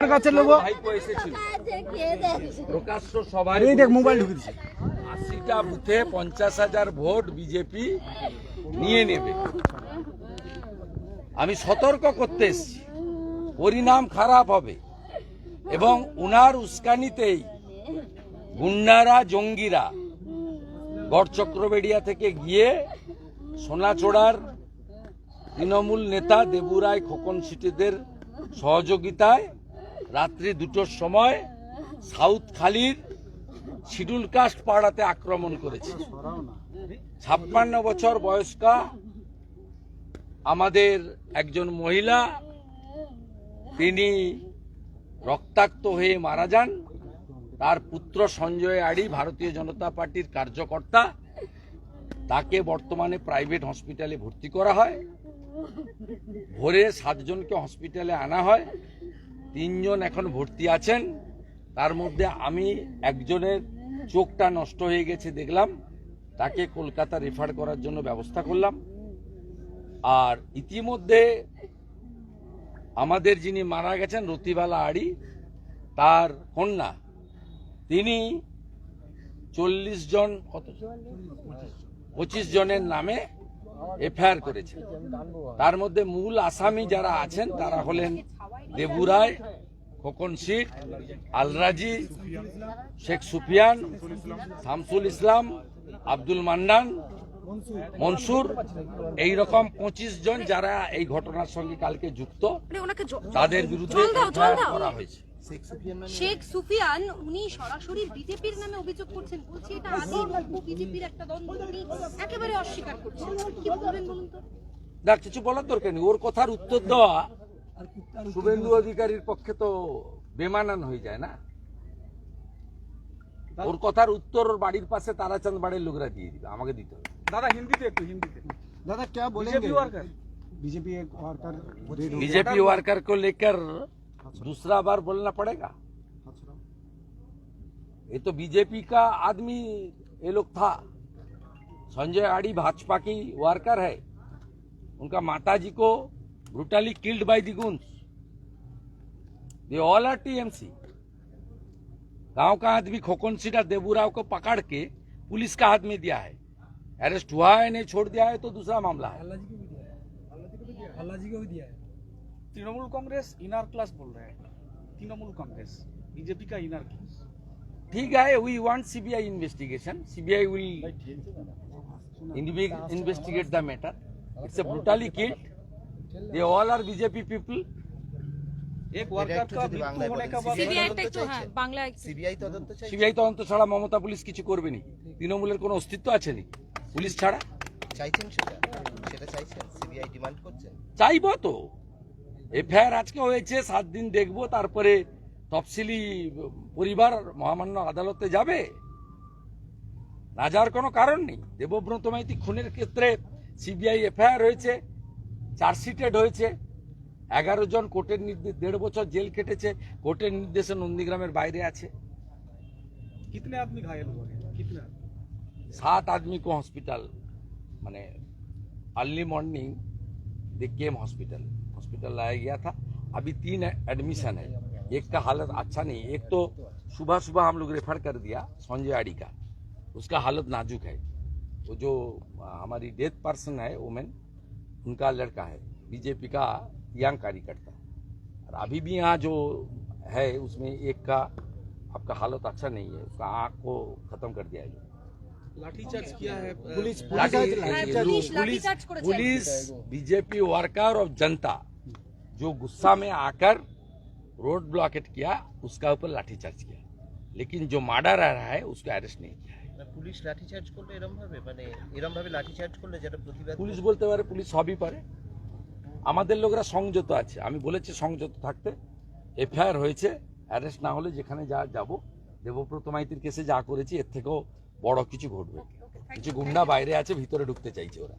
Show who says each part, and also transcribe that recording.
Speaker 1: কাছে
Speaker 2: প্রকাশ্য
Speaker 1: এই দেখ মোবাইল ঢুকে
Speaker 2: আশিটা বুথে পঞ্চাশ হাজার ভোট বিজেপি নিয়ে নেবে। আমি সতর্ক করতে এসেছি। পরিণাম খারাপ হবে। এবং উনার উস্কানিতেই গুন্ডারা জঙ্গিরা গড় চক্রবেড়িয়া থেকে গিয়ে সোনাচোড়ার তৃণমূল নেতা দেবুরায় খোকন সিটিদের সহযোগিতায় রাত্রি দুটোর সময় সাউথ খালির শিডুল কাস্ট পাড়াতে আক্রমণ করেছে। ছাপ্পান্ন বছর বয়স্কা আমাদের একজন মহিলা, তিনি রক্তাক্ত হয়ে মারা যান। তার পুত্র সঞ্জয় আড়ি ভারতীয় জনতা পার্টির কার্যকর্তা। তাকে বর্তমানে প্রাইভেট হসপিটালে ভর্তি করা হয়। ভোরে সাতজনকে হসপিটালে আনা হয়। তিনজন এখন ভর্তি আছেন। তার মধ্যে আমি একজনের চোখটা নষ্ট হয়ে গেছে দেখলাম। তাকে কলকাতা রেফার করার জন্য ব্যবস্থা করলাম। আর ইতিমধ্যে আমাদের যিনি মারা গেছেন, রতিবালা আড়ি, তার কন্যা। তিনি চল্লিশ জন, কত? পঁচিশ জনের নামে এফআইআর করেছেন। তার মধ্যে মূল আসামি যারা আছেন, তারা হলেন দেবুরায় খোকন শেখ আলরাজি শেখ সুফিয়ান শামসুল ইসলাম আব্দুল মান্নান মনসুর। এই রকম পঁচিশ জন যারা এই ঘটনার সঙ্গে কালকে যুক্ত
Speaker 3: মানে
Speaker 2: তাদের বিরুদ্ধে। করা হয়েছে।
Speaker 3: শেখ সুফিয়ান উনি সরাসরি বিজেপির নামে অভিযোগ করছেন। বলছি এটা আদি বিজেপির একটা দ্বন্দ্ব উনি একেবারে অস্বীকার করছেন। কি বলবেন বলুন তো?
Speaker 2: দেখ কিছু বলার দরকার নেই। ওর কথার উত্তর দেওয়া শুভেন্দু অধিকারীর পক্ষে তো বেমানান হয়ে যায় না ওর কথার উত্তর ওর বাড়ির পাশে তারাচাঁদ বাড়ির লোকরা দিয়ে দিবে আমাকে দিতে হবে
Speaker 4: दादा हिंदी पे एक हिंदी पे
Speaker 1: दादा क्या बोलेंगे
Speaker 4: बीजेपी वर्कर
Speaker 1: बीजेपी एक वर्कर
Speaker 2: बीजेपी वर्कर को लेकर दूसरा बार बोलना पड़ेगा ये तो बीजेपी का आदमी ये लोग था संजय आड़ी भाजपा की वर्कर है उनका माताजी को brutally killed by the guns they all are TMC गांव का आदमी खोकन सीटा देबूराव को पकड़ के पुलिस का हाथ में दिया है अरेस्ट हुआ है नहीं छोड़ दिया है तो दूसरा मामला है
Speaker 4: तृणमूल कांग्रेस इनर क्लास बोल रहे हैं तृणमूल कांग्रेस बीजेपी का इनर क्लास
Speaker 2: ठीक है we want CBI investigation CBI will investigate the matter it's a brutally killed They all are BJP people.
Speaker 5: CBI তদন্ত
Speaker 2: ছাড়া মমতা পুলিশ কিছু করবে নি। তৃণমূলের অস্তিত্ব আছে নি? পুলিশ ছাড়া?
Speaker 5: চাইছেন
Speaker 2: তো। এফআইআর আজকে হয়েছে সাত দিন দেখব তারপরে তফসিলি পরিবার মহামান্য আদালতে যাবে। না যাওয়ার কোনো কারণ নেই। দেবব্রত মাইতি খুনের ক্ষেত্রে সিবিআই এফআইআর রয়েছে চার্জশিটেড হয়েছে এগারো জন কোর্টের নির্দেশ দেড় বছর জেল কেটেছে কোর্টের নির্দেশে নন্দীগ্রামের বাইরে আছে
Speaker 4: कितने आदमी घायल हुए हैं कितने
Speaker 2: सात आदमी को हॉस्पिटल माने early morning they came hospital hospital लाया गया था अभी तीन एडमिशन है एक का हालत अच्छा नहीं एक तो सुबह सुबह हम लोग रेफर कर दिया संजय आड़ी का उसका हालत नाजुक है वो जो आ, हमारी डेथ पर्सन है वुमेन उनका लड़का है बीजेपी का यंग कार्यकर्ता। और अभी भी यहाँ जो है उसमें एक का आपका हालत अच्छा नहीं है उसका आँख को खत्म कर दिया
Speaker 4: है।
Speaker 1: पुलिस पुलिस
Speaker 2: बीजेपी वर्कर और जनता जो गुस्सा में आकर रोड ब्लॉकेट किया उसका ऊपर लाठीचार्ज किया। लेकिन जो मार्डर आ रहा है उसको अरेस्ट नहीं किया है।
Speaker 5: পুলিশ লাঠিচার্জ করলে এরম ভাবে মানে এরম ভাবে লাঠিচার্জ করলে যেটা প্রতিবাদ
Speaker 2: পুলিশ বলতে পারে পুলিশ সবই পারে। আমাদের লোকরা সংযত আছে। আমি বলেছি সংযত থাকতে। এফআইআর হয়েছে অ্যারেস্ট না হলে যেখানে যা যাব দেবব্রত মাইতির কেসে যা করেছি এর থেকেও বড় কিছু ঘটবে। কিছু গুন্ডা বাইরে আছে ভিতরে ঢুকতে চাইছে ওরা।